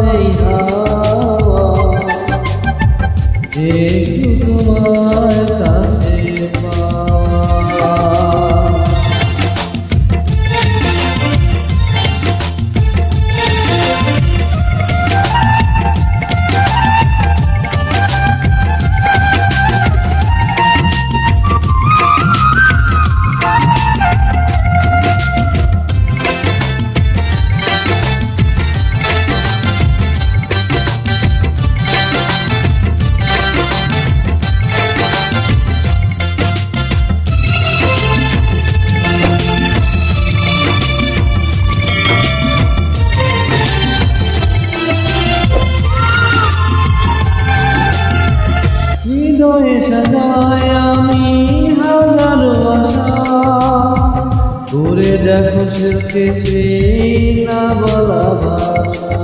ভেজা এই হাওয়া একটু হৃদয়ে সাজায় আমি হাজারো আশা। ঘুরে দেখো সুখে সেই না বলা ভাষা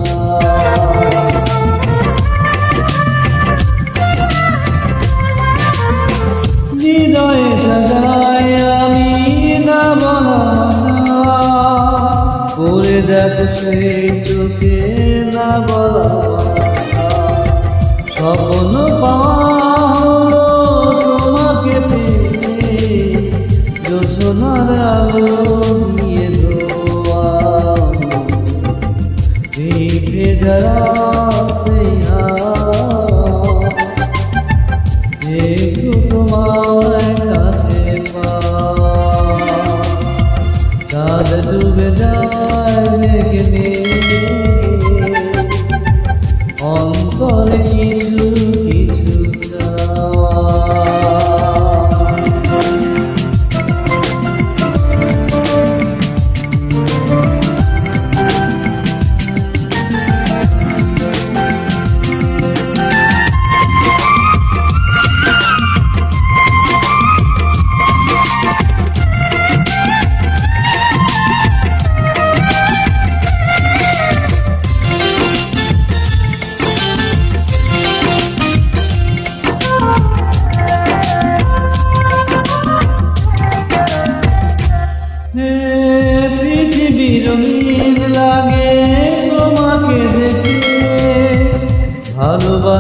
হৃদয়ে চোখে যোছনার আলো দিয়ে দোয়া দেখে যারা একটু তোমার কাছে চাঁদ ডুবে যায় মেঘে মেঘে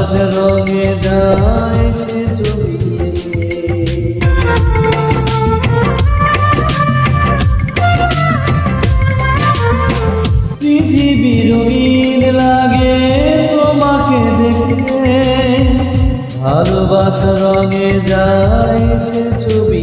ভালোবাসা রঙে যায় সে। পৃথিবী রঙিন লাগে তোমাকে দেখে ভালোবাসা রঙে যায় সে ছবি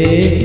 Hey.